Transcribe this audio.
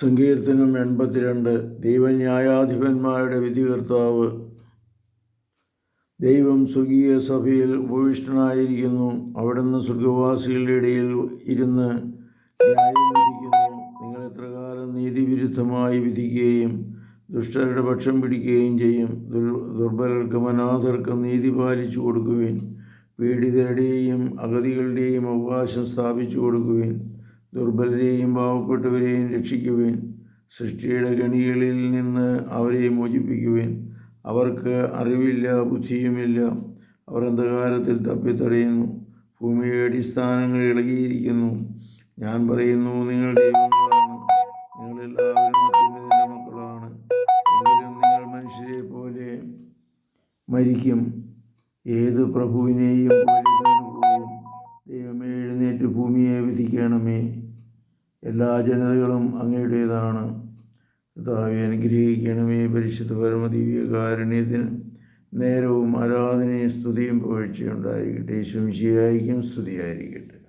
സങ്കീർത്തനം എൺപത്തിരണ്ട്. ദൈവന്യായാധിപന്മാരുടെ വിധികർത്താവ്. ദൈവം സ്വർഗീയ സഭയിൽ ഉപവിഷ്ടനായിരിക്കുന്നു. അവിടുന്ന് സ്വർഗവാസികളുടെ ഇടയിൽ ഇരുന്ന് ന്യായം വിധിക്കുന്നു. നിങ്ങൾ എത്രകാലം നീതിവിരുദ്ധമായി വിധിക്കുകയും ദുഷ്ടരുടെ പക്ഷം പിടിക്കുകയും ചെയ്യും. ദുർ ദുർബലർക്കും അനാഥർക്കും നീതി പാലിച്ചു കൊടുക്കുവിൻ. പീഡിതരുടെയും അഗതികളുടെയും അവകാശം സ്ഥാപിച്ചു കൊടുക്കുവിൻ. ദുർബലരെയും പാവപ്പെട്ടവരെയും രക്ഷിക്കുവേൻ. സൃഷ്ടിയുടെ ഗണികളിൽ നിന്ന് അവരെ മോചിപ്പിക്കുവേൻ. അവർക്ക് അറിവില്ല ബുദ്ധിയുമില്ല. അവർ അന്ധകാരത്തിൽ തപ്പിത്തടയുന്നു. ഭൂമിയുടെ അടിസ്ഥാനങ്ങൾ ഇളകിയിരിക്കുന്നു. ഞാൻ പറയുന്നു നിങ്ങൾ ദൈവങ്ങളാണ്. നിങ്ങളെല്ലാവരും അത്യുന്നതിന്റെ മക്കളാണ്. എങ്കിലും നിങ്ങൾ മനുഷ്യരെ പോലെ മരിക്കും. ഏത് പ്രഭുവിനെയും പോലെ ദൈവമേ എഴുന്നേറ്റ് ഭൂമിയെ വിധിക്കണമേ. എല്ലാ ജനതകളും അങ്ങയുടേതാണ്. കർത്താവെ അനുഗ്രഹിക്കണമേ പരിശുദ്ധ പരമദിവ്യ കാരുണ്യത്തിന് നേരവും ആരാധനയും സ്തുതിയും പുകഴ്ചയുണ്ടായിരിക്കട്ടെ. ശുംശിയായിരിക്കും സ്തുതിയായിരിക്കട്ടെ.